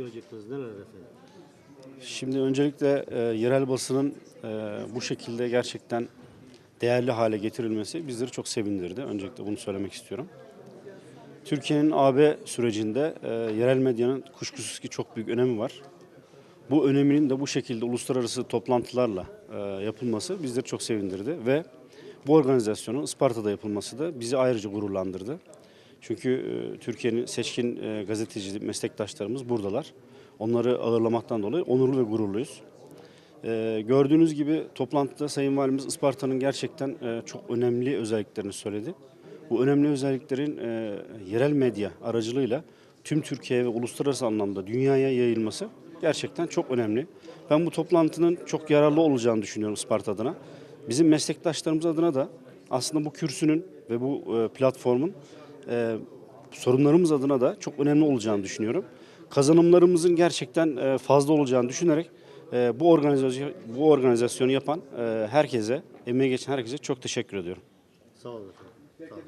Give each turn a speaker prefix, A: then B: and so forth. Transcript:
A: söyleyecektiniz neler efendim?
B: Şimdi öncelikle e, yerel basının e, bu şekilde gerçekten değerli hale getirilmesi bizleri çok sevindirdi. Öncelikle bunu söylemek istiyorum. Türkiye'nin AB sürecinde e, yerel medyanın kuşkusuz ki çok büyük önemi var. Bu öneminin de bu şekilde uluslararası toplantılarla e, yapılması bizleri çok sevindirdi ve bu organizasyonun Isparta'da yapılması da bizi ayrıca gururlandırdı. Çünkü e, Türkiye'nin seçkin e, gazeteci meslektaşlarımız buradalar. Onları ağırlamaktan dolayı onurlu ve gururluyuz. E, gördüğünüz gibi toplantıda Sayın Valimiz Isparta'nın gerçekten çok önemli özelliklerini söyledi. Bu önemli özelliklerin yerel medya aracılığıyla tüm Türkiye ve uluslararası anlamda dünyaya yayılması gerçekten çok önemli. Ben bu toplantının çok yararlı olacağını düşünüyorum Isparta adına. Bizim meslektaşlarımız adına da aslında bu kürsünün ve bu platformun e, sorunlarımız adına da çok önemli olacağını düşünüyorum. Kazanımlarımızın gerçekten e, fazla olacağını düşünerek e, bu organizasyon bu organizasyonu yapan e, herkese, emeği geçen herkese çok teşekkür ediyorum.
A: Sağ olun. Sağ olun.